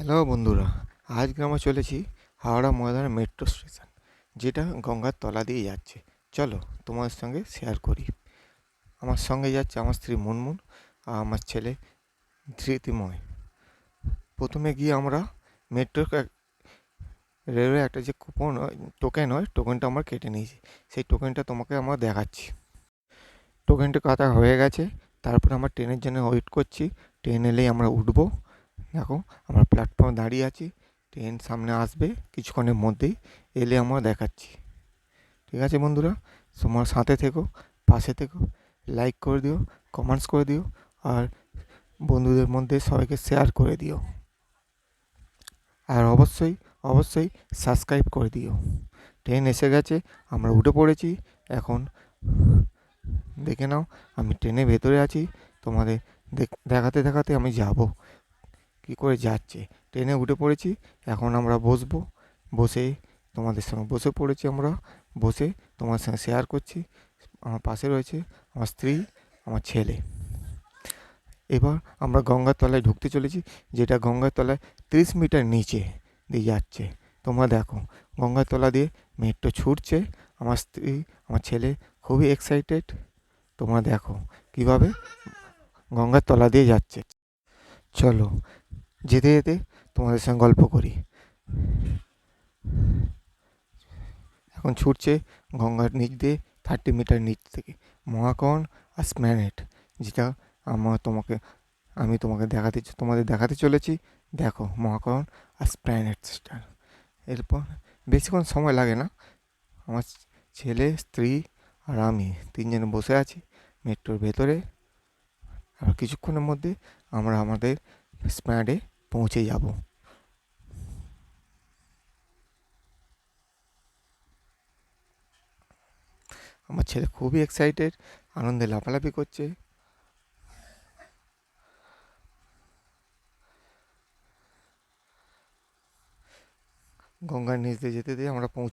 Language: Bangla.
হ্যালো বন্ধুরা, আজকে আমরা চলেছি হাওড়া ময়দানের মেট্রো স্টেশন, যেটা গঙ্গার তলা দিয়ে যাচ্ছে। চলো তোমাদের সঙ্গে শেয়ার করি। আমার সঙ্গে যাচ্ছে আমার স্ত্রী মুনমুন আর আমার ছেলে ধৃতিময়। প্রথমে গিয়ে আমরা মেট্রো রেলওয়ে একটা যে কুপন টোকেন হয় টোকেনটা আমরা কেটে নিয়েছি। সেই টোকেনটা তোমাকে আমরা দেখাচ্ছি। টোকেনটা কাটা হয়ে গেছে, তারপরে আমরা ট্রেনের জন্য ওয়েট করছি। ট্রেন এলেই আমরা উঠবো। দেখো, আমরা প্ল্যাটফর্মে দাঁড়িয়ে আছি ট্রেন সামনে আসবে, কিছুক্ষণের মধ্যেই এলে আমরা দেখাচ্ছি। ঠিক আছে বন্ধুরা? তোমার সাথে থেকো, পাশে থেকো লাইক করে দিও কমেন্টস করে দিও, আর বন্ধুদের মধ্যে সবাইকে শেয়ার করে দিও। আর অবশ্যই অবশ্যই সাবস্ক্রাইব করে দিও। ট্রেন এসে গেছে, আমরা উঠে পড়েছি, এখন দেখে নাও, আমি ট্রেনের ভেতরে আছি, তোমাদের দেখাতে দেখাতে আমি যাব। কী করে যাচ্ছে? ট্রেনে উঠে পড়েছি, এখন আমরা বসবো। বসে তোমাদের সঙ্গে বসে পড়েছি আমরা। বসে তোমার সঙ্গে শেয়ার করছি। আমার পাশে রয়েছে আমার স্ত্রী, আমার ছেলে। এবার আমরা গঙ্গার তলায় ঢুকতে চলেছি, যেটা গঙ্গার তলায় তিরিশ মিটার নিচে দিয়ে যাচ্ছে। তোমরা দেখো, গঙ্গার তলা দিয়ে মেট্রো ছুটছে। আমার স্ত্রী, আমার ছেলে খুবই এক্সাইটেড তোমরা দেখো কীভাবে গঙ্গার তলা দিয়ে যাচ্ছে। চলো যেতে যেতে তোমাদের সঙ্গে গল্প করি। এখন ছুটছে গঙ্গার নিচ দিয়ে থার্টি মিটার নিচ থেকে। মহাকরণ আর স্প্ল্যানেট, যেটা আমার তোমাকে, আমি তোমাকে দেখাতে তোমাদের দেখাতে চলেছি। দেখো, মহাকরণ আর স্প্ল্যানেট স্টার এরপর বেশিক্ষণ সময় লাগে না। আমার ছেলে, স্ত্রী আর আমি তিনজনে বসে আছি। মেট্রোর ভেতরে। আর কিছুক্ষণের মধ্যে আমরা আমাদের স্প্যাডে পৌঁছে যাব। আমার ছেলে খুবই এক্সাইটেড আনন্দে লাফালাফি করছে। গঙ্গার নিচ দিয়ে যেতে দিয়ে আমরা পৌঁছ